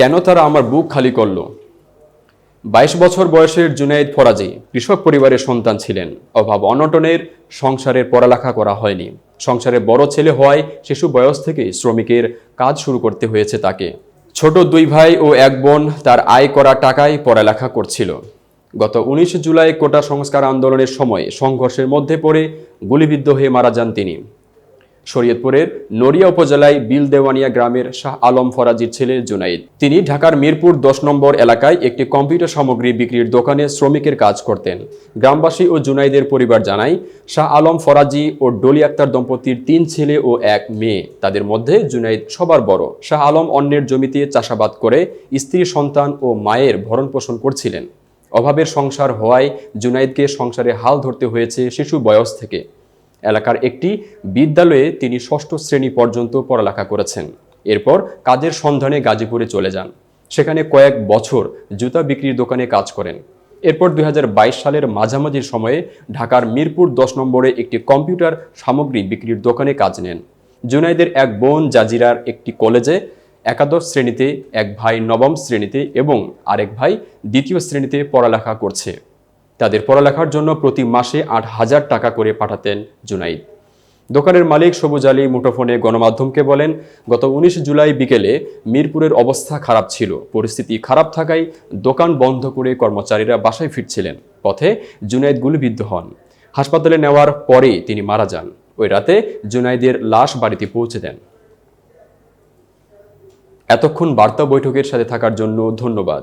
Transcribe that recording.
কেন তারা আমার বুক খালি করল? বাইশ বছর বয়সের জুনাইদ ফরাজি কৃষক পরিবারের সন্তান ছিলেন। অভাব অনটনের সংসারের পড়ালেখা করা হয়নি। সংসারে বড় ছেলে হওয়ায় শিশু বয়স থেকে শ্রমিকের কাজ শুরু করতে হয়েছে তাকে। ছোট দুই ভাই ও এক বোন তার আয় করা টাকায় পড়ালেখা করছিল। গত উনিশ জুলাই কোটা সংস্কার আন্দোলনের সময় সংঘর্ষের মধ্যে পড়ে গুলিবিদ্ধ হয়ে মারা যান তিনি। শরীয়তপুরের নড়িয়া উপজেলায় বিল দেওয়ানিয়া গ্রামের শাহ আলম ফরাজির ছেলে জুনাইদ। তিনি ঢাকার মিরপুর দশ নম্বর এলাকায় একটি কম্পিউটার সামগ্রী বিক্রির দোকানে শ্রমিকের কাজ করতেন। গ্রামবাসী ও জুনাইদের পরিবার জানায়, শাহ আলম ফরাজি ও ডলি আক্তার দম্পতির তিন ছেলে ও এক মেয়ে। তাদের মধ্যে জুনাইদ সবার বড়। শাহ আলম অন্যের জমিতে চাষাবাদ করে স্ত্রী, সন্তান ও মায়ের ভরণ পোষণ করছিলেন। অভাবের সংসার হওয়ায় জুনাইদকে সংসারে হাল ধরতে হয়েছে শিশু বয়স থেকে। এলাকার একটি বিদ্যালয়ে তিনি ষষ্ঠ শ্রেণি পর্যন্ত পড়ালেখা করেছেন। এরপর কাজের সন্ধানে গাজীপুরে চলে যান। সেখানে কয়েক বছর জুতা বিক্রির দোকানে কাজ করেন। এরপর দুই হাজার বাইশ সালের মাঝামাঝি সময়ে ঢাকার মিরপুর দশ নম্বরে একটি কম্পিউটার সামগ্রী বিক্রির দোকানে কাজ নেন। জুনাইদের এক বোন জাজিরার একটি কলেজে একাদশ শ্রেণীতে, এক ভাই নবম শ্রেণীতে এবং আরেক ভাই দ্বিতীয় শ্রেণীতে পড়ালেখা করছে। তাদের পড়ালেখার জন্য প্রতি মাসে আট হাজার টাকা করে পাঠাতেন জুনাইদ। দোকানের মালিক সবুজ আলী মুঠোফোনে গণমাধ্যমকে বলেন, গত উনিশ জুলাই বিকেলে মিরপুরের অবস্থা খারাপ ছিল। পরিস্থিতি খারাপ থাকায় দোকান বন্ধ করে কর্মচারীরা বাসায় ফিরছিলেন। পথে জুনাইদ গুলিবিদ্ধ হন। হাসপাতালে নেওয়ার পরে তিনি মারা যান। ওই রাতে জুনাইদের লাশ বাড়িতে পৌঁছে দেন। এতক্ষণ বার্তা বৈঠকের সাথে থাকার জন্য ধন্যবাদ।